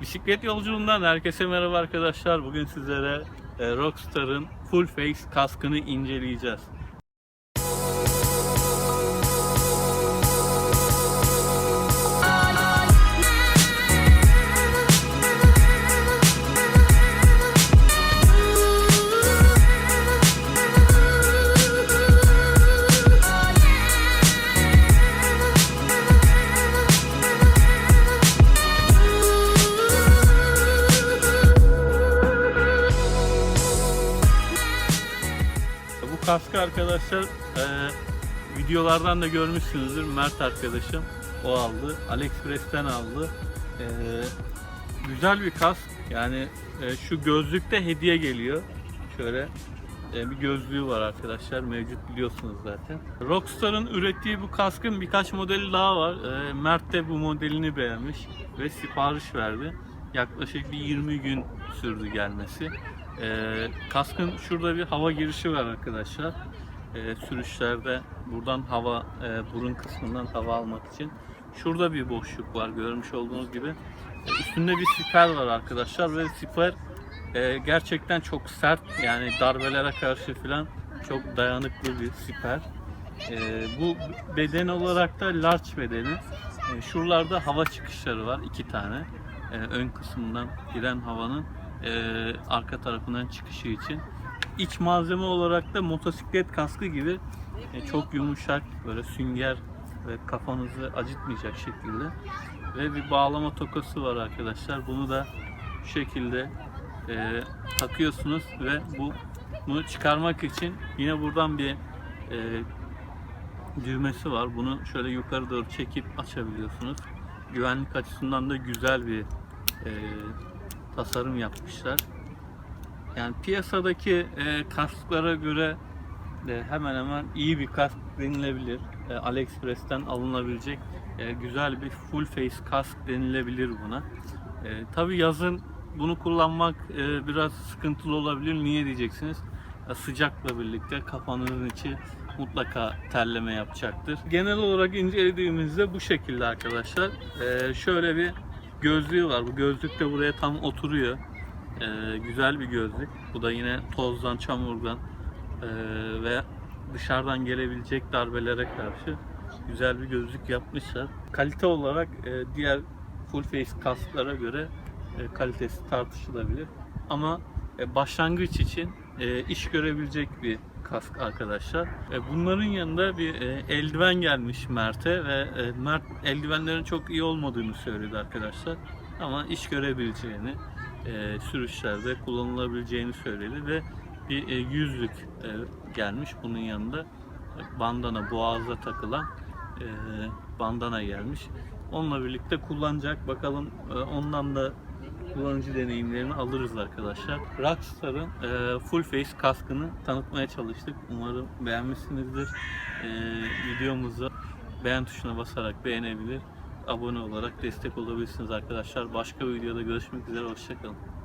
Bisiklet yolculuğundan herkese merhaba arkadaşlar. Bugün sizlere e, Rockstar'ın Full Face kaskını inceleyeceğiz. Kaskı arkadaşlar e, videolardan da görmüşsünüzdür. Mert arkadaşım o aldı. AliExpress'ten aldı. E, güzel bir kask. Yani e, şu gözlükte hediye geliyor. Şöyle e, bir gözlüğü var arkadaşlar. Mevcut biliyorsunuz zaten. Rockstar'ın ürettiği bu kaskın birkaç modeli daha var. E, Mert de bu modelini beğenmiş ve sipariş verdi. Yaklaşık bir 20 gün sürdü gelmesi. E, kaskın şurada bir hava girişi var arkadaşlar. E, sürüşlerde buradan hava, e, burun kısmından hava almak için. Şurada bir boşluk var görmüş olduğunuz gibi. E, üstünde bir siper var arkadaşlar ve siper e, gerçekten çok sert yani darbelere karşı falan çok dayanıklı bir siper. E, bu beden olarak da large bedeni. E, şuralarda hava çıkışları var iki tane. E, ön kısmından giren havanın e, arka tarafından çıkışı için. İç malzeme olarak da motosiklet kaskı gibi e, çok yumuşak böyle sünger ve kafanızı acıtmayacak şekilde ve bir bağlama tokası var arkadaşlar. Bunu da şu şekilde e, takıyorsunuz ve bu bunu çıkarmak için yine buradan bir e, düğmesi var. Bunu şöyle yukarı doğru çekip açabiliyorsunuz. Güvenlik açısından da güzel bir e, tasarım yapmışlar. Yani piyasadaki e, kasklara göre de hemen hemen iyi bir kask denilebilir. E, AliExpress'ten alınabilecek e, güzel bir full face kask denilebilir buna. E, Tabi yazın bunu kullanmak e, biraz sıkıntılı olabilir. Niye diyeceksiniz? E, sıcakla birlikte kafanızın içi mutlaka terleme yapacaktır. Genel olarak incelediğimizde bu şekilde arkadaşlar. E, şöyle bir gözlüğü var. Bu gözlük de buraya tam oturuyor. E, güzel bir gözlük. Bu da yine tozdan, çamurdan e, ve dışarıdan gelebilecek darbelere karşı güzel bir gözlük yapmışlar. Kalite olarak e, diğer full face kasklara göre e, kalitesi tartışılabilir. Ama e, başlangıç için e, iş görebilecek bir kask arkadaşlar. E, bunların yanında bir e, eldiven gelmiş Mert'e ve e, Mert eldivenlerin çok iyi olmadığını söyledi arkadaşlar. Ama iş görebileceğini, e, sürüşlerde kullanılabileceğini söyledi ve bir e, yüzlük e, gelmiş bunun yanında. Bandana boğaza takılan e, bandana gelmiş. Onunla birlikte kullanacak. Bakalım e, ondan da kullanıcı deneyimlerini alırız arkadaşlar. Rockstar'ın e, full face kaskını tanıtmaya çalıştık. Umarım beğenmişsinizdir. E, videomuzu beğen tuşuna basarak beğenebilir. Abone olarak destek olabilirsiniz arkadaşlar. Başka bir videoda görüşmek üzere. Hoşçakalın.